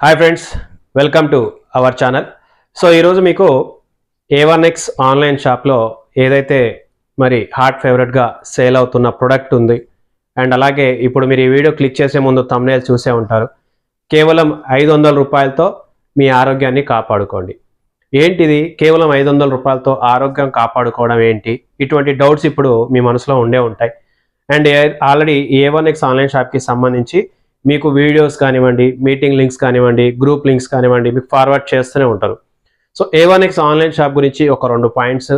Hi friends welcome to our channel so ఈరోజు మీకు A one X online షాప్లో ఏదైతే మరి హాట్ ఫేవరెట్గా సేల్ అవుతున్న ప్రొడక్ట్ ఉంది అండ్ అలాగే ఇప్పుడు మీరు ఈ వీడియో క్లిక్ చేసే ముందు తమ్నేల్ చూసే ఉంటారు. కేవలం ఐదు వందల రూపాయలతో మీ ఆరోగ్యాన్ని కాపాడుకోండి. ఏంటిది? కేవలం ఐదు వందల రూపాయలతో ఆరోగ్యం కాపాడుకోవడం ఏంటి? ఇటువంటి డౌట్స్ ఇప్పుడు మీ మనసులో ఉండే ఉంటాయి. And already A one X online షాప్కి సంబంధించి మీకు వీడియోస్ కానివ్వండి మీటింగ్ లింక్స్ కానివ్వండి గ్రూప్ లింక్స్ కానివ్వండి మీకు ఫార్వర్డ్ చేస్తూనే ఉంటారు. So A one X online shop గురించి ఒక రెండు పాయింట్స్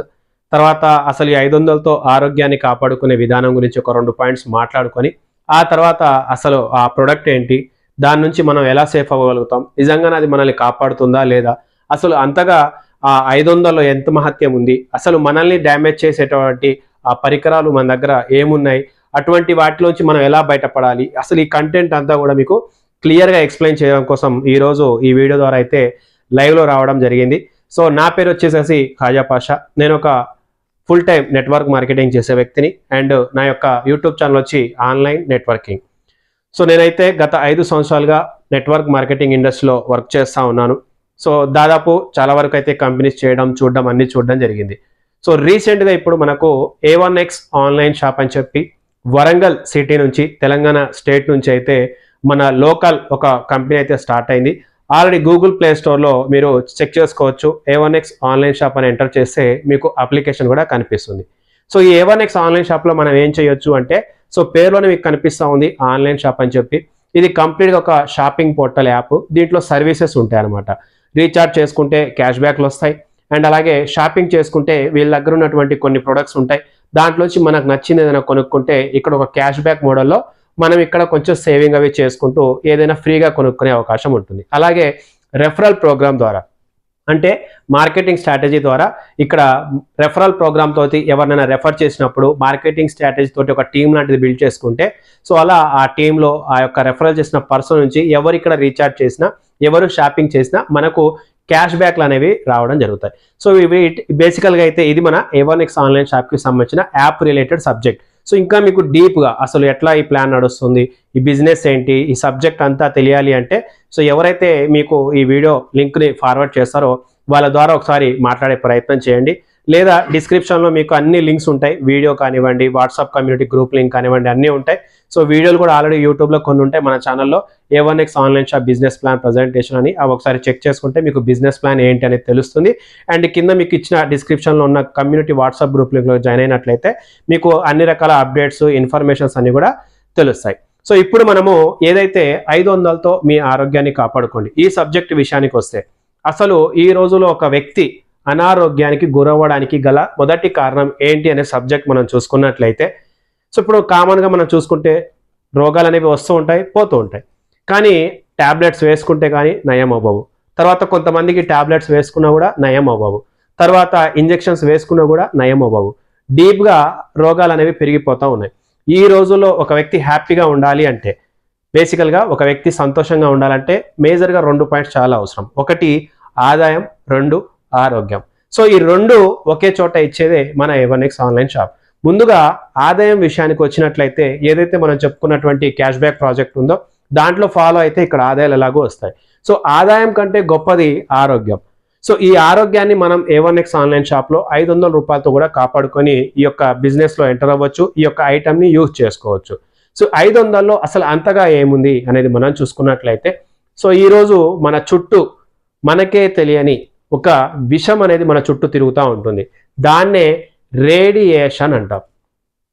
తర్వాత అసలు ఈ ఐదు వందలతో ఆరోగ్యాన్ని కాపాడుకునే విధానం గురించి ఒక రెండు పాయింట్స్ మాట్లాడుకొని ఆ తర్వాత అసలు ఆ ప్రొడక్ట్ ఏంటి దాని నుంచి మనం ఎలా సేఫ్ అవ్వగలుగుతాం నిజంగానే అది మనల్ని కాపాడుతుందా లేదా అసలు అంతగా ఆ ఐదు వందల్లో ఎంత మహత్యం ఉంది అసలు మనల్ని డ్యామేజ్ చేసేటువంటి ఆ పరికరాలు మన దగ్గర ఏమున్నాయి అటువంటి వాటిలోంచి మనం ఎలా బయటపడాలి? అసలు ఈ కంటెంట్ అంతా కూడా మీకు క్లియర్గా ఎక్స్ప్లెయిన్ చేయడం కోసం ఈరోజు ఈ వీడియో ద్వారా అయితే లైవ్లో రావడం జరిగింది. సో నా పేరు వచ్చేసేసి ఖాజా పాషా. నేను ఒక ఫుల్ టైం నెట్వర్క్ మార్కెటింగ్ చేసే వ్యక్తిని అండ్ నా యొక్క యూట్యూబ్ ఛానల్ వచ్చి ఆన్లైన్ నెట్వర్కింగ్ సో నేనైతే గత ఐదు సంవత్సరాలుగా నెట్వర్క్ మార్కెటింగ్ ఇండస్ట్రీలో వర్క్ చేస్తూ ఉన్నాను. సో దాదాపు చాలా వరకు అయితే కంపెనీస్ చేయడం చూడడం అన్ని చూడడం జరిగింది. సో రీసెంట్గా ఇప్పుడు మనకు A one X online shop అని చెప్పి వరంగల్ సిటీ నుంచి తెలంగాణ స్టేట్ నుంచి అయితే మన లోకల్ ఒక కంపెనీ అయితే స్టార్ట్ అయింది. ఆల్రెడీ గూగుల్ ప్లే స్టోర్లో మీరు చెక్ చేసుకోవచ్చు. ఏ ఆన్లైన్ షాప్ అని ఎంటర్ చేస్తే మీకు అప్లికేషన్ కూడా కనిపిస్తుంది. సో ఈ ఏ ఆన్లైన్ షాప్లో మనం ఏం చేయొచ్చు అంటే సో పేరులోనే మీకు కనిపిస్తూ ఉంది ఆన్లైన్ షాప్ అని చెప్పి. ఇది కంప్లీట్గా ఒక షాపింగ్ పోర్టల్ యాప్. దీంట్లో సర్వీసెస్ ఉంటాయి అనమాట రీఛార్జ్ చేసుకుంటే క్యాష్ బ్యాక్లు వస్తాయి. అండ్ అలాగే షాపింగ్ చేసుకుంటే వీళ్ళ దగ్గర ఉన్నటువంటి కొన్ని ప్రొడక్ట్స్ ఉంటాయి. దాంట్లోంచి మనకు నచ్చింది ఏదైనా కొనుక్కుంటే ఇక్కడ ఒక క్యాష్ బ్యాక్ మోడల్లో మనం ఇక్కడ కొంచెం సేవింగ్ అవి చేసుకుంటూ ఏదైనా ఫ్రీగా కొనుక్కునే అవకాశం ఉంటుంది. అలాగే రెఫరల్ ప్రోగ్రామ్ ద్వారా. అంటే మార్కెటింగ్ స్ట్రాటజీ ద్వారా ఇక్కడ రెఫరల్ ప్రోగ్రామ్ తోటి ఎవరినైనా రెఫర్ చేసినప్పుడు మార్కెటింగ్ స్ట్రాటజీ తోటి ఒక టీం లాంటిది బిల్డ్ చేసుకుంటే సో అలా ఆ టీంలో ఆ యొక్క రెఫరల్ చేసిన పర్సన్ నుంచి ఎవరు ఇక్కడ రీఛార్జ్ చేసినా ఎవరు షాపింగ్ చేసినా మనకు క్యాష్ బ్యాక్లు అనేవి రావడం జరుగుతాయి. సో ఇవి బేసికల్గా అయితే ఇది మన ఏవన్ ఆన్లైన్ షాప్కి సంబంధించిన యాప్ రిలేటెడ్ సబ్జెక్ట్. సో ఇంకా మీకు డీప్గా అసలు ఎట్లా ఈ ప్లాన్ నడుస్తుంది ఈ బిజినెస్ ఏంటి ఈ సబ్జెక్ట్ అంతా తెలియాలి అంటే సో ఎవరైతే మీకు ఈ వీడియో లింక్ని ఫార్వర్డ్ చేస్తారో వాళ్ళ ద్వారా ఒకసారి మాట్లాడే ప్రయత్నం చేయండి. లేదా డిస్క్రిప్షన్లో మీకు అన్ని లింక్స్ ఉంటాయి. వీడియో కానివ్వండి వాట్సాప్ కమ్యూనిటీ గ్రూప్ లింక్ కానివ్వండి అన్నీ ఉంటాయి. సో వీడియోలు కూడా ఆల్రెడీ యూట్యూబ్లో కొన్ని ఉంటాయి. మన ఛానల్లో A one X online shop business plan presentation అని అవి ఒకసారి చెక్ చేసుకుంటే మీకు బిజినెస్ ప్లాన్ ఏంటి అనేది తెలుస్తుంది. అండ్ కింద మీకు ఇచ్చిన డిస్క్రిప్షన్లో ఉన్న కమ్యూనిటీ వాట్సాప్ గ్రూప్ లింక్లో జాయిన్ అయినట్లయితే మీకు అన్ని రకాల అప్డేట్స్ ఇన్ఫర్మేషన్స్ అన్ని కూడా తెలుస్తాయి. సో ఇప్పుడు మనము ఏదైతే ఐదు వందలతో మీ ఆరోగ్యాన్ని కాపాడుకోండి. ఈ సబ్జెక్ట్ విషయానికి వస్తే అసలు ఈ రోజులో ఒక వ్యక్తి అనారోగ్యానికి గురవ్వడానికి గల మొదటి కారణం ఏంటి అనే సబ్జెక్ట్ మనం చూసుకున్నట్లయితే సో ఇప్పుడు కామన్గా మనం చూసుకుంటే రోగాలు అనేవి వస్తూ ఉంటాయి పోతూ ఉంటాయి. కానీ ట్యాబ్లెట్స్ వేసుకుంటే కానీ నయం అవ్వవు. తర్వాత కొంతమందికి ట్యాబ్లెట్స్ వేసుకున్నా కూడా నయం అవ్వవు. తర్వాత ఇంజెక్షన్స్ వేసుకున్నా కూడా నయం అవ్వవు. డీప్గా రోగాలు అనేవి పెరిగిపోతూ ఉన్నాయి. ఈ రోజుల్లో ఒక వ్యక్తి హ్యాపీగా ఉండాలి అంటే బేసికల్గా ఒక వ్యక్తి సంతోషంగా ఉండాలంటే మేజర్గా రెండు పాయింట్స్ చాలా అవసరం. ఒకటి ఆదాయం రెండు ఆరోగ్యం. సో ఈ రెండు ఒకే చోట ఇచ్చేదే మన ఎవన్ ఆన్లైన్ షాప్. ముందుగా ఆదాయం విషయానికి వచ్చినట్లయితే ఏదైతే మనం చెప్పుకున్నటువంటి క్యాష్ బ్యాక్ ప్రాజెక్ట్ ఉందో దాంట్లో ఫాలో అయితే ఇక్కడ ఆదాయాలు ఎలాగో వస్తాయి. సో ఆదాయం కంటే గొప్పది ఆరోగ్యం. సో ఈ ఆరోగ్యాన్ని మనం ఏ వన్ ఆన్లైన్ షాప్లో ఐదు వందల రూపాయలతో కూడా కాపాడుకొని ఈ యొక్క బిజినెస్లో ఎంటర్ అవ్వచ్చు ఈ యొక్క ఐటమ్ని యూజ్ చేసుకోవచ్చు. సో ఐదు వందల్లో అసలు అంతగా ఏముంది అనేది మనం చూసుకున్నట్లయితే సో ఈరోజు మన చుట్టూ మనకే తెలియని ఒక విషం అనేది మన చుట్టూ తిరుగుతూ ఉంటుంది. దాన్నే రేడియేషన్ అంటాం.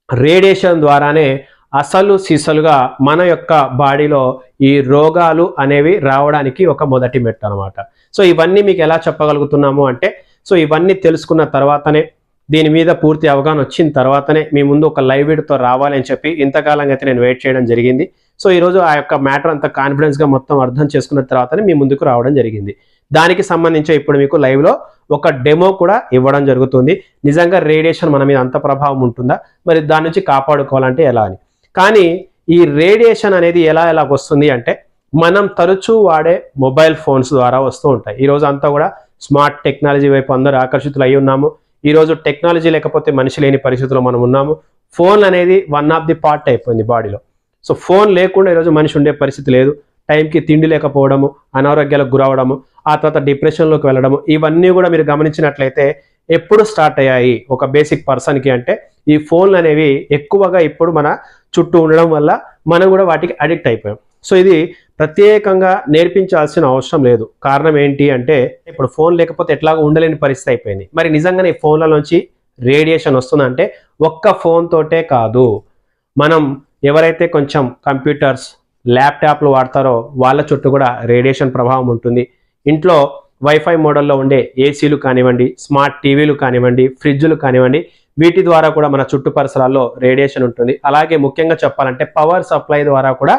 రేడియేషన్ ద్వారానే అసలు సిసలుగా మన యొక్క బాడీలో ఈ రోగాలు అనేవి రావడానికి ఒక మొదటి మెట్టు అనమాట సో ఇవన్నీ మీకు ఎలా చెప్పగలుగుతున్నాము అంటే సో ఇవన్నీ తెలుసుకున్న తర్వాతనే దీని మీద పూర్తి అవగాహన వచ్చిన తర్వాతనే మీ ముందు ఒక లైవ్ వీడియోతో రావాలి అని చెప్పి ఇంతకాలంగా అయితే నేను వెయిట్ చేయడం జరిగింది. సో ఈరోజు ఆ యొక్క మ్యాటర్ అంతా కాన్ఫిడెన్స్గా మొత్తం అర్థం చేసుకున్న తర్వాతనే మీ ముందుకు రావడం జరిగింది. దానికి సంబంధించి ఇప్పుడు మీకు లైవ్లో ఒక డెమో కూడా ఇవ్వడం జరుగుతుంది. నిజంగా రేడియేషన్ మన మీద అంత ప్రభావం ఉంటుందా? మరి దాని నుంచి కాపాడుకోవాలంటే ఎలా అని? కానీ ఈ రేడియేషన్ అనేది ఎలా ఎలా వస్తుంది అంటే మనం తరచూ వాడే మొబైల్ ఫోన్స్ ద్వారా వస్తూ ఉంటాయి. ఈరోజు అంతా కూడా స్మార్ట్ టెక్నాలజీ వైపు అందరూ ఆకర్షితులు అయి ఉన్నాము ఈరోజు టెక్నాలజీ లేకపోతే మనిషి లేని పరిస్థితుల్లో మనం ఉన్నాము. ఫోన్ అనేది వన్ ఆఫ్ ది పార్ట్ అయిపోయింది బాడీలో సో ఫోన్ లేకుండా ఈరోజు మనిషి ఉండే పరిస్థితి లేదు. టైంకి తిండి లేకపోవడము అనారోగ్యాలకు గురవడము ఆ తర్వాత డిప్రెషన్లోకి వెళ్ళడము ఇవన్నీ కూడా మీరు గమనించినట్లయితే ఎప్పుడు స్టార్ట్ అయ్యాయి ఒక బేసిక్ పర్సన్కి అంటే ఈ ఫోన్లు అనేవి ఎక్కువగా ఇప్పుడు మన చుట్టూ ఉండడం వల్ల మనం కూడా వాటికి అడిక్ట్ అయిపోయాం. సో ఇది ప్రత్యేకంగా నేర్పించాల్సిన అవసరం లేదు. కారణం ఏంటి అంటే ఇప్పుడు ఫోన్ లేకపోతే ఎట్లాగో ఉండలేని పరిస్థితి అయిపోయింది. మరి నిజంగానే ఈ ఫోన్లలోంచి రేడియేషన్ వస్తుందంటే ఒక్క ఫోన్ తోటే కాదు. మనం ఎవరైతే కొంచెం కంప్యూటర్స్ ల్యాప్టాప్లు వాడతారో వాళ్ళ చుట్టూ కూడా రేడియేషన్ ప్రభావం ఉంటుంది. ఇంట్లో వైఫై మోడల్లో ఉండే ఏసీలు కానివ్వండి స్మార్ట్ టీవీలు కానివ్వండి ఫ్రిడ్జ్లు కానివ్వండి వీటి ద్వారా కూడా మన చుట్టూ పరిసరాల్లో రేడియేషన్ ఉంటుంది. అలాగే ముఖ్యంగా చెప్పాలంటే పవర్ సప్లై ద్వారా కూడా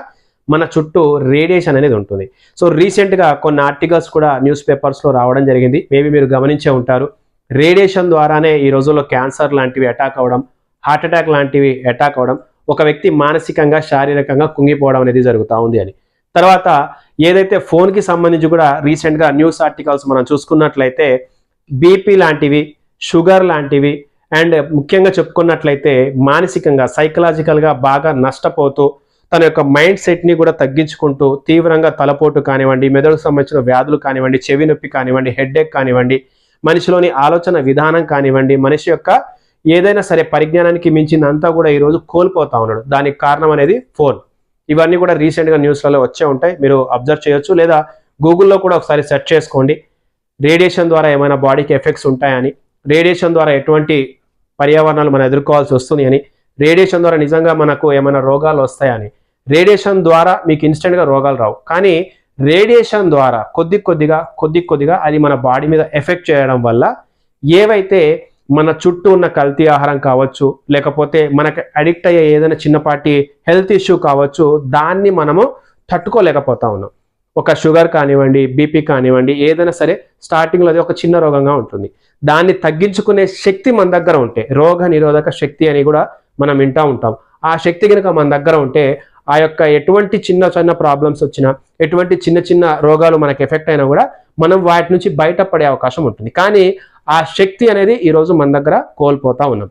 మన చుట్టూ రేడియేషన్ అనేది ఉంటుంది. సో రీసెంట్గా కొన్ని ఆర్టికల్స్ కూడా న్యూస్ పేపర్స్లో రావడం జరిగింది. మేబీ మీరు గమనించే ఉంటారు. రేడియేషన్ ద్వారానే ఈ రోజుల్లో క్యాన్సర్ లాంటివి అటాక్ అవ్వడం హార్ట్ అటాక్ లాంటివి అటాక్ అవ్వడం ఒక వ్యక్తి మానసికంగా శారీరకంగా కుంగిపోవడం అనేది జరుగుతూ ఉంది అని. తర్వాత ఏదైతే ఫోన్కి సంబంధించి కూడా రీసెంట్గా న్యూస్ ఆర్టికల్స్ మనం చూసుకున్నట్లయితే బీపీ లాంటివి షుగర్ లాంటివి అండ్ ముఖ్యంగా చెప్పుకున్నట్లయితే మానసికంగా సైకలాజికల్గా బాగా నష్టపోతూ తన యొక్క మైండ్ సెట్ని కూడా తగ్గించుకుంటూ తీవ్రంగా తలపోటు కానివ్వండి మెదడుకు సంబంధించిన వ్యాధులు కానివ్వండి చెవి నొప్పి కానివ్వండి హెడ్ఏక్ కానివ్వండి మనిషిలోని ఆలోచన విధానం కానివ్వండి మనిషి యొక్క ఏదైనా సరే పరిజ్ఞానానికి మించిందంతా కూడా ఈరోజు కోల్పోతా ఉన్నాడు. దానికి కారణం అనేది ఫోన్. ఇవన్నీ కూడా రీసెంట్గా న్యూస్లలో వచ్చే ఉంటాయి. మీరు అబ్జర్వ్ చేయొచ్చు. లేదా గూగుల్లో కూడా ఒకసారి సెర్చ్ చేసుకోండి. రేడియేషన్ ద్వారా ఏమైనా బాడీకి ఎఫెక్ట్స్ ఉంటాయని. రేడియేషన్ ద్వారా ఎటువంటి పర్యావరణాలు మనం ఎదుర్కోవాల్సి వస్తుంది అని. రేడియేషన్ ద్వారా నిజంగా మనకు ఏమైనా రోగాలు వస్తాయని. రేడియేషన్ ద్వారా మీకు ఇన్స్టెంట్గా రోగాలు రావు. కానీ రేడియేషన్ ద్వారా కొద్ది కొద్దిగా కొద్ది కొద్దిగా అది మన బాడీ మీద ఎఫెక్ట్ చేయడం వల్ల ఏవైతే మన చుట్టూ ఉన్న కల్తీ ఆహారం కావచ్చు లేకపోతే మనకి అడిక్ట్ అయ్యే ఏదైనా చిన్నపాటి హెల్త్ ఇష్యూ కావచ్చు దాన్ని మనము తట్టుకోలేకపోతా ఉన్నాం. ఒక షుగర్ కానివ్వండి బీపీ కానివ్వండి ఏదైనా సరే స్టార్టింగ్లో అది ఒక చిన్న రోగంగా ఉంటుంది. దాన్ని తగ్గించుకునే శక్తి మన దగ్గర ఉంటే రోగ నిరోధక శక్తి అని కూడా మనం వింటూ ఉంటాం. ఆ శక్తి కనుక మన దగ్గర ఉంటే ఆ యొక్క ఎటువంటి చిన్న చిన్న ప్రాబ్లమ్స్ వచ్చినా ఎటువంటి చిన్న చిన్న రోగాలు మనకు ఎఫెక్ట్ అయినా కూడా మనం వాటి నుంచి బయటపడే అవకాశం ఉంటుంది. కానీ ఆ శక్తి అనేది ఈరోజు మన దగ్గర కోల్పోతా ఉన్నాం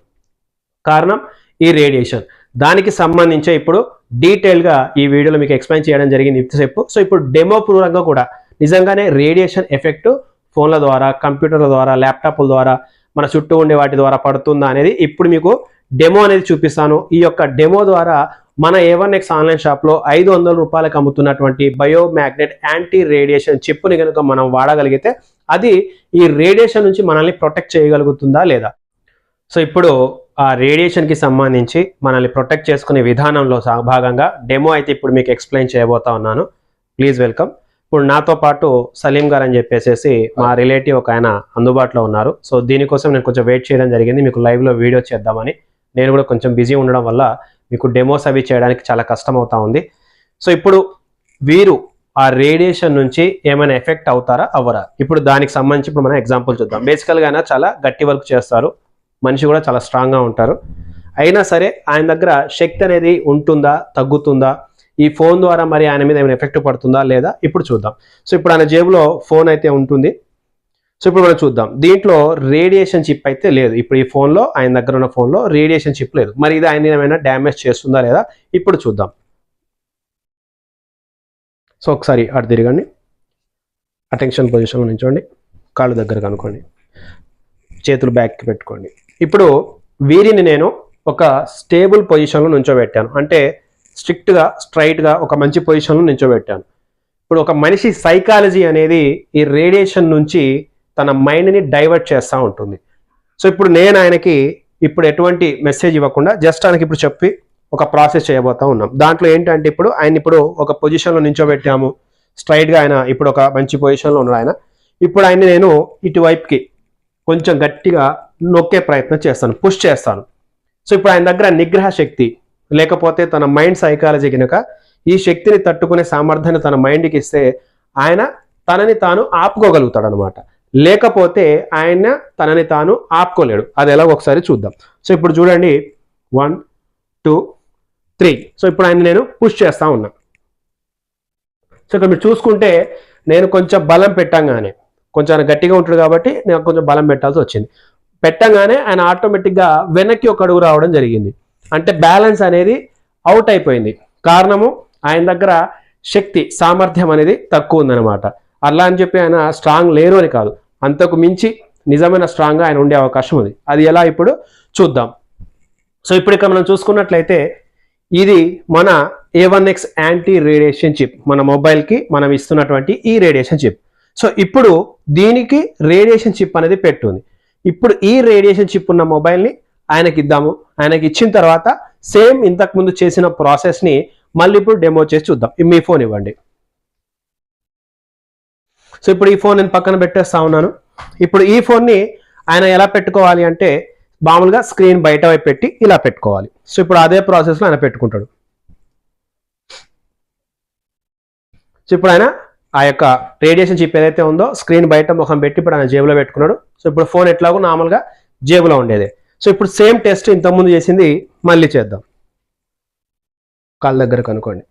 కారణం ఈ రేడియేషన్. దానికి సంబంధించి ఇప్పుడు డీటెయిల్గా ఈ వీడియోలో మీకు ఎక్స్ప్లెయిన్ చేయడం జరిగింది ఇంతసేపు. సో ఇప్పుడు డెమో పూర్వకంగా కూడా నిజంగానే రేడియేషన్ ఎఫెక్ట్ ఫోన్ల ద్వారా కంప్యూటర్ల ద్వారా ల్యాప్టాప్ల ద్వారా మన చుట్టూ ఉండే వాటి ద్వారా పడుతుందా అనేది ఇప్పుడు మీకు డెమో అనేది చూపిస్తాను. ఈ యొక్క డెమో ద్వారా మన ఏవన్ ఎక్స్ ఆన్లైన్ షాప్లో ఐదు వందల రూపాయలకు అమ్ముతున్నటువంటి బయో మ్యాగ్నెట్ యాంటీ రేడియేషన్ చిప్పుని కనుక మనం వాడగలిగితే అది ఈ రేడియేషన్ నుంచి మనల్ని ప్రొటెక్ట్ చేయగలుగుతుందా లేదా? సో ఇప్పుడు ఆ రేడియేషన్కి సంబంధించి మనల్ని ప్రొటెక్ట్ చేసుకునే విధానంలో భాగంగా డెమో అయితే ఇప్పుడు మీకు ఎక్స్ప్లెయిన్ చేయబోతా ఉన్నాను. ప్లీజ్ వెల్కమ్ ఇప్పుడు నాతో పాటు సలీం గారు అని చెప్పేసి మా రిలేటివ్ ఒక ఆయన అందుబాటులో ఉన్నారు. సో దీనికోసం నేను కొంచెం వెయిట్ చేయడం జరిగింది. మీకు లైవ్లో వీడియో చేద్దామని. నేను కూడా కొంచెం బిజీ ఉండడం వల్ల మీకు డెమోస్ అవి చేయడానికి చాలా కష్టం అవుతా ఉంది. సో ఇప్పుడు వీరు ఆ రేడియేషన్ నుంచి ఏమైనా ఎఫెక్ట్ అవుతారా? అవ్వరా? ఇప్పుడు దానికి సంబంధించి ఇప్పుడు మనం ఎగ్జాంపుల్ చూద్దాం. బేసికల్గా ఆయన చాలా గట్టి వర్క్ చేస్తారు. మనిషి కూడా చాలా స్ట్రాంగ్గా ఉంటారు. అయినా సరే ఆయన దగ్గర శక్తి అనేది ఉంటుందా? తగ్గుతుందా? ఈ ఫోన్ ద్వారా మరి ఆయన మీద ఏమైనా ఎఫెక్ట్ పడుతుందా? లేదా? ఇప్పుడు చూద్దాం. సో ఇప్పుడు ఆయన జేబులో ఫోన్ అయితే ఉంటుంది. సో ఇప్పుడు మనం చూద్దాం. దీంట్లో రేడియేషన్ చిప్ అయితే లేదు. ఇప్పుడు ఈ ఫోన్లో ఆయన దగ్గర ఉన్న ఫోన్లో రేడియేషన్ చిప్ లేదు. మరి ఇది ఆయన ఏమైనా డ్యామేజ్ చేస్తుందా లేదా? ఇప్పుడు చూద్దాం. సో ఒకసారి అటు తిరగండి. అటెన్షన్ పొజిషన్లో నించోండి కాళ్ళు దగ్గర కనుక్కోండి. చేతులు బ్యాక్కి పెట్టుకోండి. ఇప్పుడు వీరిని నేను ఒక స్టేబుల్ పొజిషన్లో నుంచోబెట్టాను. అంటే స్ట్రిక్ట్గా స్ట్రైట్గా ఒక మంచి పొజిషన్లో నుంచోబెట్టాను ఇప్పుడు ఒక మనిషి సైకాలజీ అనేది ఈ రేడియేషన్ నుంచి తన మైండ్ని డైవర్ట్ చేస్తూ ఉంటుంది. సో ఇప్పుడు నేను ఆయనకి ఇప్పుడు ఎటువంటి మెసేజ్ ఇవ్వకుండా జస్ట్ ఆయనకి ఇప్పుడు చెప్పి ఒక ప్రాసెస్ చేయబోతా ఉన్నాం. దాంట్లో ఏంటంటే ఇప్పుడు ఆయన ఇప్పుడు ఒక పొజిషన్లో నించోబెట్టాము. స్ట్రైట్గా ఆయన ఇప్పుడు ఒక మంచి పొజిషన్లో ఉన్నాడు ఆయన. ఇప్పుడు ఆయన్ని నేను ఇటువైపుకి కొంచెం గట్టిగా నొక్కే ప్రయత్నం చేస్తాను. పుష్ చేస్తాను. సో ఇప్పుడు ఆయన దగ్గర నిగ్రహ శక్తి లేకపోతే తన మైండ్ సైకాలజీ కనుక ఈ శక్తిని తట్టుకునే సామర్థ్యాన్ని తన మైండ్కి ఇస్తే ఆయన తనని తాను ఆపుకోగలుగుతాడు అనమాట లేకపోతే ఆయన తనని తాను ఆపుకోలేడు. అది ఎలా ఒకసారి చూద్దాం. సో ఇప్పుడు చూడండి. One two three. సో ఇప్పుడు ఆయన నేను పుష్ చేస్తూ ఉన్నా. సో ఇక్కడ మీరు చూసుకుంటే నేను కొంచెం బలం పెట్టంగానే కొంచెం ఆయన గట్టిగా ఉంటాడు కాబట్టి నేను కొంచెం బలం పెట్టాల్సి వచ్చింది. పెట్టంగానే ఆయన ఆటోమేటిక్గా వెనక్కి ఒక అడుగు రావడం జరిగింది. అంటే బ్యాలెన్స్ అనేది అవుట్ అయిపోయింది. కారణము ఆయన దగ్గర శక్తి సామర్థ్యం అనేది తక్కువ ఉందన్నమాట. అలా అని చెప్పి ఆయన స్ట్రాంగ్ లేరు అని కాదు. అంతకు మించి నిజమైన స్ట్రాంగ్గా ఆయన ఉండే అవకాశం ఉంది. అది ఎలా ఇప్పుడు చూద్దాం. సో ఇప్పుడు ఇక్కడ మనం చూసుకున్నట్లయితే ఇది మన A one X anti radiation chip మన మొబైల్కి మనం ఇస్తున్నటువంటి ఈ రేడియేషన్ చిప్ సో ఇప్పుడు దీనికి రేడియేషన్ చిప్ అనేది పెట్టుంది. ఇప్పుడు ఈ రేడియేషన్ చిప్ ఉన్న మొబైల్ని ఆయనకి ఇద్దాము. ఆయనకి ఇచ్చిన తర్వాత సేమ్ ఇంతకుముందు చేసిన ప్రాసెస్ని మళ్ళీ ఇప్పుడు డెమో చేసి చూద్దాం. మీ ఫోన్ ఇవ్వండి. సో ఇప్పుడు ఈ ఫోన్ నేను పక్కన పెట్టేస్తా ఉన్నాను. ఇప్పుడు ఈ ఫోన్ని ఆయన ఎలా పెట్టుకోవాలి అంటే మామూలుగా స్క్రీన్ బయట వైపు పెట్టి ఇలా పెట్టుకోవాలి. సో ఇప్పుడు అదే ప్రాసెస్లో ఆయన పెట్టుకుంటాడు. సో ఇప్పుడు ఆయన ఆ యొక్క రేడియేషన్ చిప్ ఏదైతే ఉందో స్క్రీన్ బయట ముఖం పెట్టి ఇప్పుడు ఆయన జేబులో పెట్టుకున్నాడు. సో ఇప్పుడు ఫోన్ ఎట్లాగో నార్మల్గా జేబులో ఉండేది. సో ఇప్పుడు సేమ్ టెస్ట్ ఇంతకుముందు చేసింది మళ్ళీ చేద్దాం. కాళ్ళ దగ్గర కనుక్కోండి.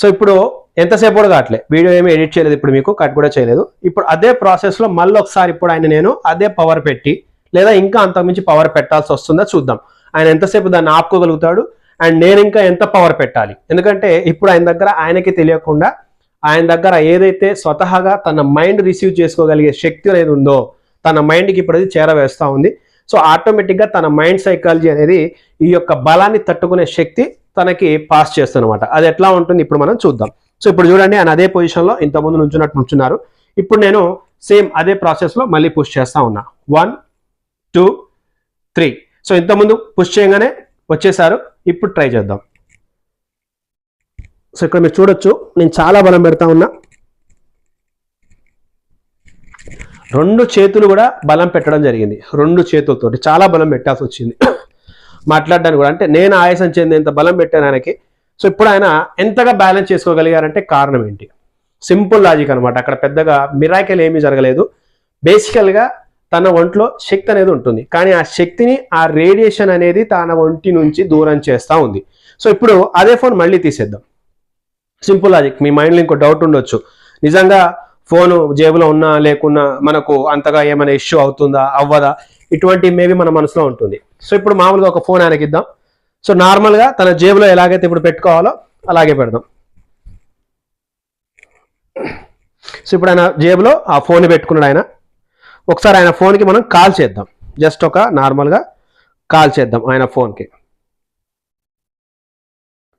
సో ఇప్పుడు ఎంతసేపు కూడా కావట్లే. వీడియో ఏమి ఎడిట్ చేయలేదు ఇప్పుడు మీకు కట్ కూడా చేయలేదు. ఇప్పుడు అదే ప్రాసెస్లో మళ్ళీ ఒకసారి ఇప్పుడు ఆయన నేను అదే పవర్ పెట్టి లేదా ఇంకా అంతకుమించి పవర్ పెట్టాల్సి వస్తుందా చూద్దాం. ఆయన ఎంతసేపు దాన్ని ఆపుకోగలుగుతాడు? అండ్ నేను ఇంకా ఎంత పవర్ పెట్టాలి? ఎందుకంటే ఇప్పుడు ఆయన దగ్గర ఆయనకి తెలియకుండా ఆయన దగ్గర ఏదైతే స్వతహాగా తన మైండ్ రిసీవ్ చేసుకోగలిగే శక్తి అనేది ఉందో తన మైండ్కి ఇప్పుడు అది చేరవేస్తూ ఉంది. సో ఆటోమేటిక్గా తన మైండ్ సైకాలజీ అనేది ఈ యొక్క బలాన్ని తట్టుకునే శక్తి తనకి పాస్ చేస్తుందన్నమాట. అది ఎట్లా ఉంటుంది ఇప్పుడు మనం చూద్దాం. సో ఇప్పుడు చూడండి ఆయన అదే పొజిషన్లో ఇంతకుముందు నుంచున్నట్టు నుంచున్నారు. ఇప్పుడు నేను సేమ్ అదే ప్రాసెస్లో మళ్ళీ పుష్ చేస్తా ఉన్నా. One two three. సో ఇంతకుముందు పుష్ చేయగానే వచ్చేసారు. ఇప్పుడు ట్రై చేద్దాం. సో ఇక్కడ మీరు చూడొచ్చు నేను చాలా బలం పెడతా ఉన్నా. రెండు చేతులు కూడా బలం పెట్టడం జరిగింది. రెండు చేతులతోటి చాలా బలం పెట్టాల్సి వచ్చింది. మాట్లాడడానికి కూడా. అంటే నేను ఆయాసం చెందేంత బలం పెట్టాను ఆయనకి. సో ఇప్పుడు ఆయన ఎంతగా బ్యాలెన్స్ చేసుకోగలిగారంటే కారణం ఏంటి? సింపుల్ లాజిక్ అనమాట అక్కడ పెద్దగా మిరాకిల్ ఏమీ జరగలేదు. బేసికల్గా తన ఒంట్లో శక్తి అనేది ఉంటుంది. కానీ ఆ శక్తిని ఆ రేడియేషన్ అనేది తన ఒంటి నుంచి దూరం చేస్తూ ఉంది. సో ఇప్పుడు అదే ఫోన్ మళ్ళీ తీసేద్దాం. Simple logic. మీ మైండ్లో ఇంకో డౌట్ ఉండొచ్చు. నిజంగా ఫోను జేబులో ఉన్నా లేకున్నా మనకు అంతగా ఏమైనా ఇష్యూ అవుతుందా అవ్వదా? ఇటువంటి మేబీ మన మనసులో ఉంటుంది. సో ఇప్పుడు మామూలుగా ఒక ఫోన్ ఆయనకి ఇద్దాం. సో నార్మల్గా తన జేబులో ఎలాగైతే ఇప్పుడు పెట్టుకోవాలో అలాగే పెడదాం. సో ఇప్పుడు ఆయన జేబులో ఆ ఫోన్ పెట్టుకున్నాడు ఆయన. ఒకసారి ఆయన ఫోన్కి మనం కాల్ చేద్దాం. జస్ట్ ఒక నార్మల్గా కాల్ చేద్దాం ఆయన ఫోన్కి.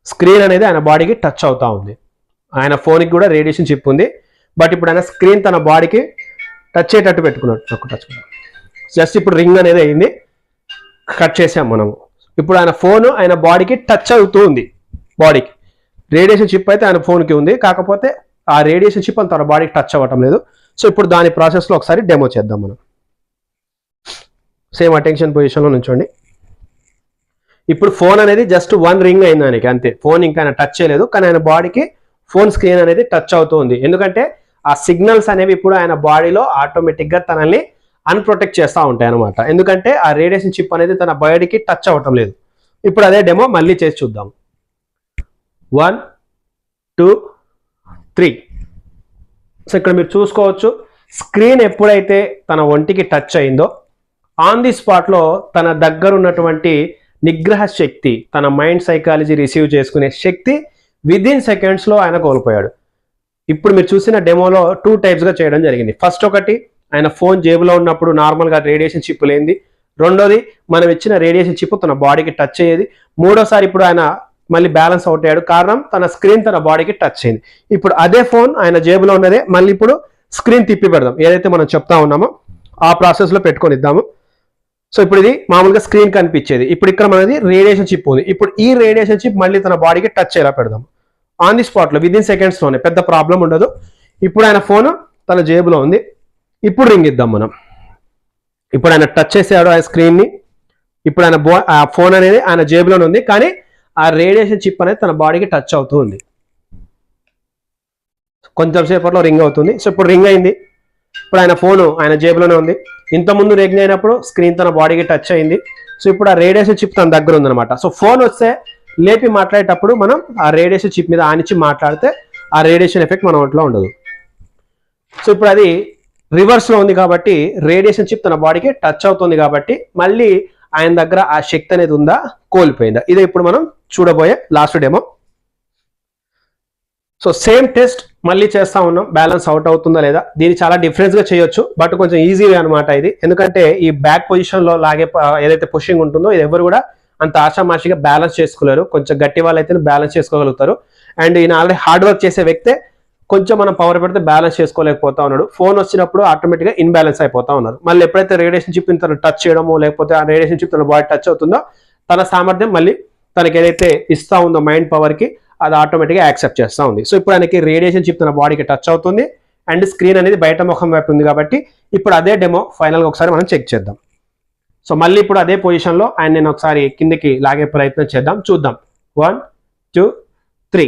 స్క్రీన్ అనేది ఆయన బాడీకి టచ్ అవుతా ఉంది. ఆయన ఫోన్కి కూడా రేడియేషన్ చిప్ ఉంది. బట్ ఇప్పుడు ఆయన స్క్రీన్ తన బాడీకి టచ్ అయ్యేటట్టు పెట్టుకున్నాడు. ఒక టచ్ జస్ట్ ఇప్పుడు రింగ్ అనేది అయింది. కట్ చేసాం మనము ఇప్పుడు ఆయన ఫోన్ ఆయన బాడీకి టచ్ అవుతూ ఉంది. బాడీకి. రేడియేషన్ చిప్ అయితే ఆయన ఫోన్కి ఉంది. కాకపోతే ఆ రేడియేషన్ చిప్ తన బాడీకి టచ్ అవ్వటం లేదు. సో ఇప్పుడు దాని ప్రాసెస్లో ఒకసారి డెమో చేద్దాం మనం. సేమ్ అటెన్షన్ పొజిషన్లో నుంచోండి. ఇప్పుడు ఫోన్ అనేది జస్ట్ వన్ రింగ్ అయింది ఆయనకి అంతే. ఫోన్ ఇంకా ఆయన టచ్ చేయలేదు కానీ ఆయన బాడీకి ఫోన్ స్క్రీన్ అనేది టచ్ అవుతుంది ఎందుకంటే ఆ సిగ్నల్స్ అనేవి ఇప్పుడు ఆయన బాడీలో ఆటోమేటిక్గా తనల్ని అన్ప్రొటెక్ట్ చేస్తూ ఉంటాయి అనమాట ఎందుకంటే ఆ రేడియేషన్ చిప్ అనేది తన బాడీకి టచ్ అవ్వటం లేదు. ఇప్పుడు అదే డెమో మళ్ళీ చేసి చూద్దాం. వన్ టూ త్రీ సో ఇక్కడ మీరు చూసుకోవచ్చు స్క్రీన్ ఎప్పుడైతే తన ఒంటికి టచ్ అయిందో ఆన్ ది స్పాట్లో తన దగ్గర ఉన్నటువంటి నిగ్రహ శక్తి తన మైండ్ సైకాలజీ రిసీవ్ చేసుకునే శక్తి విదిన్ సెకండ్స్లో ఆయన కోల్పోయాడు. ఇప్పుడు మీరు చూసిన డెమోలో టూ టైప్స్గా చేయడం జరిగింది. ఫస్ట్ ఒకటి ఆయన ఫోన్ జేబులో ఉన్నప్పుడు నార్మల్గా రేడియేషన్ చిప్ లేనిది. రెండోది మనం ఇచ్చిన రేడియేషన్ చిప్ తన బాడీకి టచ్ అయ్యేది. మూడోసారి ఇప్పుడు ఆయన మళ్ళీ బ్యాలెన్స్ అవుట్ అయ్యాడు. కారణం తన స్క్రీన్ తన బాడీకి టచ్ అయింది. ఇప్పుడు అదే ఫోన్ ఆయన జేబులో ఉన్నదే. మళ్ళీ ఇప్పుడు స్క్రీన్ తిప్పి పెడదాం ఏదైతే మనం చెప్తా ఉన్నామో ఆ ప్రాసెస్లో పెట్టుకొని ఇద్దాము. సో ఇప్పుడు ఇది మామూలుగా స్క్రీన్ కనిపించేది. ఇప్పుడు ఇక్కడ మనది రేడియేషన్ చిప్ ఉంది. ఇప్పుడు ఈ రేడియేషన్ చిప్ మళ్ళీ తన బాడీకి టచ్ అయ్యేలా పెడదాం ఆన్ ది స్పాట్లో విత్ ఇన్ సెకండ్స్లోనే పెద్ద ప్రాబ్లం ఉండదు. ఇప్పుడు ఆయన ఫోన్ తన జేబులో ఉంది. ఇప్పుడు రింగ్ ఇద్దాం మనం. ఇప్పుడు ఆయన టచ్ చేసాడు ఆ స్క్రీన్ని ఇప్పుడు ఆయన బో ఆ ఫోన్ అనేది ఆయన జేబులోనే ఉంది. కానీ ఆ రేడియేషన్ చిప్ అనేది తన బాడీకి టచ్ అవుతుంది కొంచెంసేపట్లో కొంచెం సేపట్లో రింగ్ అవుతుంది. సో ఇప్పుడు రింగ్ అయింది. ఇప్పుడు ఆయన ఫోను ఆయన జేబులోనే ఉంది. ఇంతకుముందు ముందు రింగ్ అయినప్పుడు స్క్రీన్ తన బాడీకి టచ్ అయింది. సో ఇప్పుడు ఆ రేడియేషన్ చిప్ తన దగ్గర ఉందనమాట సో ఫోన్ వస్తే లేపి మాట్లాడేటప్పుడు మనం ఆ రేడియేషన్ చిప్ మీద ఆనిచ్చి మాట్లాడితే ఆ రేడియేషన్ ఎఫెక్ట్ మన ఒంట్లో ఉండదు. సో ఇప్పుడు అది రివర్స్లో ఉంది కాబట్టి రేడియేషన్ చిప్ తన బాడీకి టచ్ అవుతుంది కాబట్టి మళ్ళీ ఆయన దగ్గర ఆ శక్తి అనేది ఉందా? కోల్పోయిందా? ఇదే ఇప్పుడు మనం చూడబోయే last demo so same test మళ్ళీ చేస్తా ఉన్నాం. బ్యాలెన్స్ అవుట్ అవుతుందా లేదా? దీన్ని చాలా డిఫరెన్స్గా చేయొచ్చు బట్ కొంచెం ఈజీ అనమాట ఇది. ఎందుకంటే ఈ బ్యాక్ పొజిషన్లో లాగే ఏదైతే పుషింగ్ ఉంటుందో ఇది ఎవరు కూడా అంత ఆషామాషిగా బ్యాలెన్స్ చేసుకోలేరు. కొంచెం గట్టి వాళ్ళు అయితే బ్యాలెన్స్ చేసుకోగలుగుతారు. అండ్ ఈయన ఆల్రెడీ హార్డ్ వర్క్ చేసే వ్యక్తే కొంచెం మనం పవర్ పెడితే బ్యాలెన్స్ చేసుకోలేకపోతా ఉన్నాడు. ఫోన్ వచ్చినప్పుడు ఆటోమేటిక్గా ఇన్బ్యాలెన్స్ అయిపోతా ఉన్నారు మళ్ళీ ఎప్పుడైతే రేడియేషన్ చిప్ తను టచ్ చేయడమో లేకపోతే ఆ రేడియేషన్ చిప్ తన బాడీ టచ్ అవుతుందో తన సామర్థ్యం మళ్ళీ తనకి ఏదైతే ఇస్తా ఉందో మైండ్ పవర్కి అది ఆటోమేటిక్గా యాక్సెప్ట్ చేస్తూ ఉంది. సో ఇప్పుడు ఆయనకి రేడియేషన్ చిప్ తన బాడీకి టచ్ అవుతుంది అండ్ స్క్రీన్ అనేది బయట ముఖం వైపు ఉంది కాబట్టి ఇప్పుడు అదే డెమో ఫైనల్గా ఒకసారి మనం చెక్ చేద్దాం. సో మళ్ళీ ఇప్పుడు అదే పొజిషన్లో ఆయన నేను ఒకసారి కిందికి లాగే ప్రయత్నం చేద్దాం. చూద్దాం. వన్ టూ త్రీ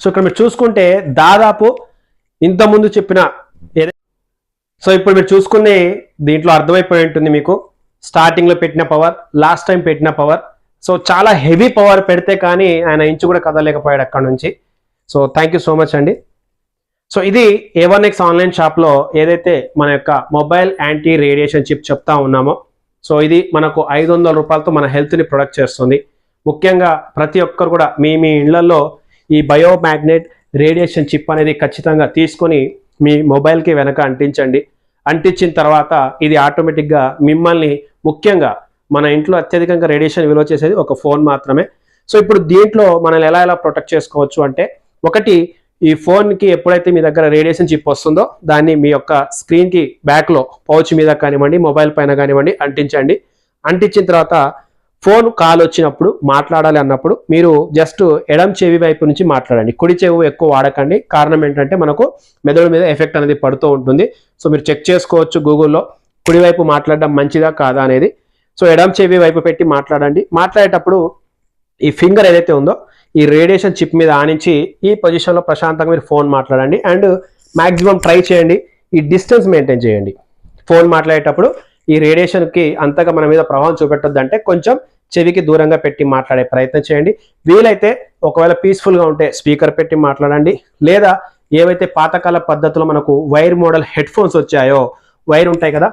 సో ఇక్కడ మీరు చూసుకుంటే దాదాపు ఇంతకుముందు చెప్పిన సో ఇప్పుడు మీరు చూసుకునే దీంట్లో అర్థమైపోయి ఉంటుంది మీకు. స్టార్టింగ్లో పెట్టిన పవర్ లాస్ట్ టైం పెట్టిన పవర్ సో చాలా హెవీ పవర్ పెడితే కానీ ఆయన ఇంచు కూడా కదలేకపోయాడు అక్కడ నుంచి. So thank you so much అండి. సో ఇది ఏ వన్ ఎక్స్ ఆన్లైన్ షాప్లో ఏదైతే మన యొక్క మొబైల్ యాంటీ రేడియేషన్ చిప్ చెప్తా ఉన్నామో సో ఇది మనకు ఐదు వందల రూపాయలతో మన హెల్త్ని ప్రొడక్ట్ చేస్తుంది. ముఖ్యంగా ప్రతి ఒక్కరు కూడా మీ మీ ఇళ్ళలో ఈ బయో మ్యాగ్నెట్ రేడియేషన్ చిప్ అనేది ఖచ్చితంగా తీసుకొని మీ మొబైల్కి వెనక అంటించండి. అంటించిన తర్వాత ఇది ఆటోమేటిక్గా మిమ్మల్ని ముఖ్యంగా మన ఇంట్లో అత్యధికంగా రేడియేషన్ విలువ చేసేది ఒక ఫోన్ మాత్రమే. సో ఇప్పుడు దీంట్లో మనల్ని ఎలా ఎలా ప్రొటెక్ట్ చేసుకోవచ్చు అంటే ఒకటి ఈ ఫోన్కి ఎప్పుడైతే మీ దగ్గర రేడియేషన్ చిప్ వస్తుందో దాన్ని మీ యొక్క స్క్రీన్కి బ్యాక్లో పౌచ్ మీద కానివ్వండి మొబైల్ పైన కానివ్వండి అంటించండి. అంటించిన తర్వాత ఫోన్ కాల్ వచ్చినప్పుడు మాట్లాడాలి అన్నప్పుడు మీరు జస్ట్ ఎడం చెవి వైపు నుంచి మాట్లాడండి. కుడి చెవి ఎక్కువ వాడకండి. కారణం ఏంటంటే మనకు మెదడు మీద ఎఫెక్ట్ అనేది పడుతూ ఉంటుంది. సో మీరు చెక్ చేసుకోవచ్చు గూగుల్లో. కుడివైపు మాట్లాడడం మంచిదా కాదా అనేది. సో ఎడం చెవి వైపు పెట్టి మాట్లాడండి. మాట్లాడేటప్పుడు ఈ ఫింగర్ ఏదైతే ఉందో ఈ రేడియేషన్ చిప్ మీద ఆనించి ఈ పొజిషన్లో ప్రశాంతంగా మీరు ఫోన్ మాట్లాడండి. అండ్ మాక్సిమం ట్రై చేయండి. ఈ డిస్టెన్స్ మెయింటైన్ చేయండి. ఫోన్ మాట్లాడేటప్పుడు ఈ రేడియేషన్కి అంతగా మన మీద ప్రభావం చూపెట్టొద్దంటే కొంచెం చెవికి దూరంగా పెట్టి మాట్లాడే ప్రయత్నం చేయండి. వీలైతే ఒకవేళ పీస్ఫుల్గా ఉంటే స్పీకర్ పెట్టి మాట్లాడండి. లేదా ఏవైతే పాతకాల పద్ధతిలో మనకు వైర్ మోడల్ హెడ్ ఫోన్స్ వచ్చాయో వైర్ ఉంటాయి కదా?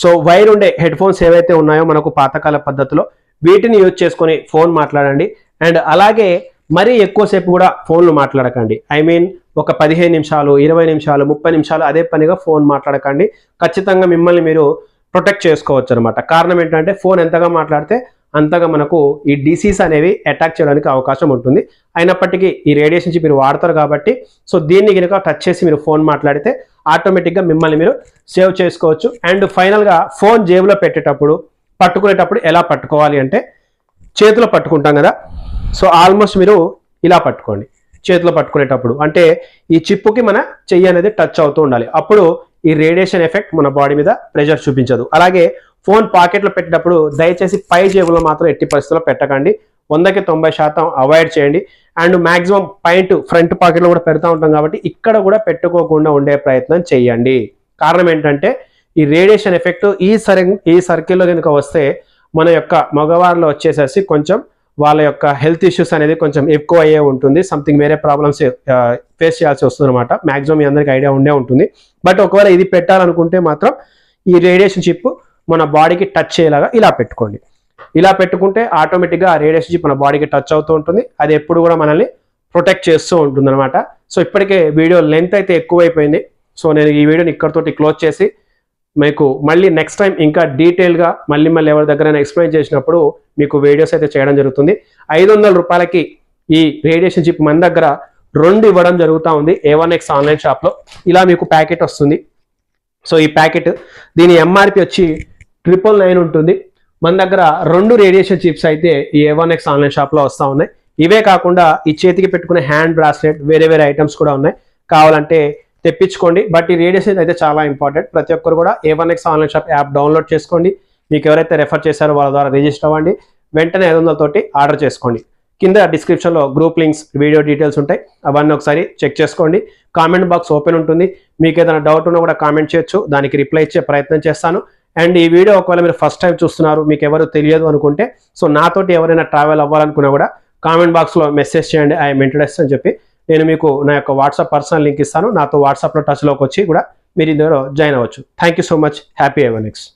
సో వైర్ ఉండే హెడ్ ఫోన్స్ ఏవైతే ఉన్నాయో మనకు పాతకాల పద్ధతిలో వీటిని యూజ్ చేసుకొని ఫోన్ మాట్లాడండి. అండ్ అలాగే మరీ ఎక్కువసేపు కూడా ఫోన్లు మాట్లాడకండి. ఐ మీన్ ఒక పదిహేను నిమిషాలు ఇరవై నిమిషాలు ముప్పై నిమిషాలు అదే పనిగా ఫోన్ మాట్లాడకండి. ఖచ్చితంగా మిమ్మల్ని మీరు ప్రొటెక్ట్ చేసుకోవచ్చు అనమాట కారణం ఏంటంటే ఫోన్ ఎంతగా మాట్లాడితే అంతగా మనకు ఈ డిసీజ్ అనేవి అటాక్ చేయడానికి అవకాశం ఉంటుంది. అయినప్పటికీ ఈ రేడియేషన్ మీరు వాడతారు కాబట్టి సో దీన్ని కనుక టచ్ చేసి మీరు ఫోన్ మాట్లాడితే ఆటోమేటిక్గా మిమ్మల్ని మీరు సేవ్ చేసుకోవచ్చు. అండ్ ఫైనల్గా ఫోన్ జేబులో పెట్టేటప్పుడు పట్టుకునేటప్పుడు ఎలా పట్టుకోవాలి అంటే చేతిలో పట్టుకుంటాం కదా సో ఆల్మోస్ట్ మీరు ఇలా పట్టుకోండి. చేతిలో పట్టుకునేటప్పుడు. అంటే ఈ చిప్పుకి మన చెయ్యి అనేది టచ్ అవుతూ ఉండాలి. అప్పుడు ఈ రేడియేషన్ ఎఫెక్ట్ మన బాడీ మీద ప్రెషర్ చూపించదు. అలాగే ఫోన్ పాకెట్లో పెట్టేటప్పుడు దయచేసి పై జేబులో మాత్రం ఎట్టి పరిస్థితుల్లో పెట్టకండి. వందకి తొంభై శాతం అవాయిడ్ చేయండి. అండ్ మ్యాక్సిమం పాయింట్ ఫ్రంట్ పాకెట్లో కూడా పెడతా ఉంటాం కాబట్టి ఇక్కడ కూడా పెట్టుకోకుండా ఉండే ప్రయత్నం చేయండి కారణం ఏంటంటే ఈ రేడియేషన్ ఎఫెక్ట్ ఈ సరి ఈ సర్కిల్లో కనుక వస్తే మన యొక్క మగవారిలో వచ్చేసేసి కొంచెం వాళ్ళ యొక్క హెల్త్ ఇష్యూస్ అనేది కొంచెం ఎక్కువ అయ్యే ఉంటుంది. సంథింగ్ వేరే ప్రాబ్లమ్స్ ఫేస్ చేయాల్సి వస్తుంది అనమాట మాక్సిమం మీ అందరికి ఐడియా ఉండే ఉంటుంది. బట్ ఒకవేళ ఇది పెట్టాలనుకుంటే మాత్రం ఈ రేడియేషన్ చిప్ మన బాడీకి టచ్ అయ్యేలాగా ఇలా పెట్టుకోండి. ఇలా పెట్టుకుంటే ఆటోమేటిక్గా ఆ రేడియేషన్ చిప్ మన బాడీకి టచ్ అవుతూ ఉంటుంది. అది ఎప్పుడు కూడా మనల్ని ప్రొటెక్ట్ చేస్తూ ఉంటుంది అనమాట సో ఇప్పటికే వీడియో లెంత్ అయితే ఎక్కువైపోయింది. సో నేను ఈ వీడియోని ఇక్కడతోటి క్లోజ్ చేసి మీకు మళ్ళీ నెక్స్ట్ టైం ఇంకా డీటెయిల్గా మళ్ళీ మళ్ళీ ఎవరి దగ్గర ఎక్స్ప్లెయిన్ చేసినప్పుడు మీకు వీడియోస్ అయితే చేయడం జరుగుతుంది. ఐదు వందల రూపాయలకి ఈ రేడియేషన్ చిప్ మన దగ్గర రెండు ఇవ్వడం జరుగుతూ ఉంది ఏ వన్ ఎక్స్ ఆన్లైన్ షాప్లో ఇలా మీకు ప్యాకెట్ వస్తుంది. సో ఈ ప్యాకెట్ దీని ఎంఆర్పి వచ్చి ట్రిపుల్ నైన్ ఉంటుంది. మన దగ్గర రెండు రేడియేషన్ చిప్స్ అయితే ఈ ఏ ఎక్స్ ఆన్లైన్ షాప్లో వస్తూ ఉన్నాయి. ఇవే కాకుండా ఈ చేతికి పెట్టుకునే హ్యాండ్ బ్రాస్లెట్ వేరే వేరే ఐటమ్స్ కూడా ఉన్నాయి. కావాలంటే తెప్పించుకోండి. బట్ ఈ రేడియేషన్ అయితే చాలా ఇంపార్టెంట్. ప్రతి ఒక్కరు కూడా A one X online shop app download చేసుకోండి. మీకు ఎవరైతే రెఫర్ చేశారో వాళ్ళ ద్వారా రిజిస్టర్ అవ్వండి. వెంటనే ఐదు వందలతోటి ఆర్డర్ చేసుకోండి. కింద డిస్క్రిప్షన్లో గ్రూప్ లింక్స్ వీడియో డీటెయిల్స్ ఉంటాయి. అవన్నీ ఒకసారి చెక్ చేసుకోండి. కామెంట్ బాక్స్ ఓపెన్ ఉంటుంది. మీకు ఏదైనా డౌట్ ఉన్నా కూడా కామెంట్ చేయొచ్చు. దానికి రిప్లై ఇచ్చే ప్రయత్నం చేస్తాను. అండ్ ఈ వీడియో ఒకవేళ మీరు ఫస్ట్ టైం చూస్తున్నారు మీకు ఎవరు తెలియదు అనుకుంటే సో నాతోటి ఎవరైనా ట్రావెల్ అవ్వాలనుకున్నా కూడా కామెంట్ బాక్స్లో మెసేజ్ చేయండి. ఐఎమ్ ఇంట్రెస్ట్ అని చెప్పి నేను మీకు నా యొక్క వాట్సాప్ పర్సనల్ లింక్ ఇస్తాను. నాతో వాట్సాప్లో టచ్లోకి వచ్చి కూడా మీరు ఇందులో జాయిన్ అవ్వచ్చు. Thank you so much happy ever next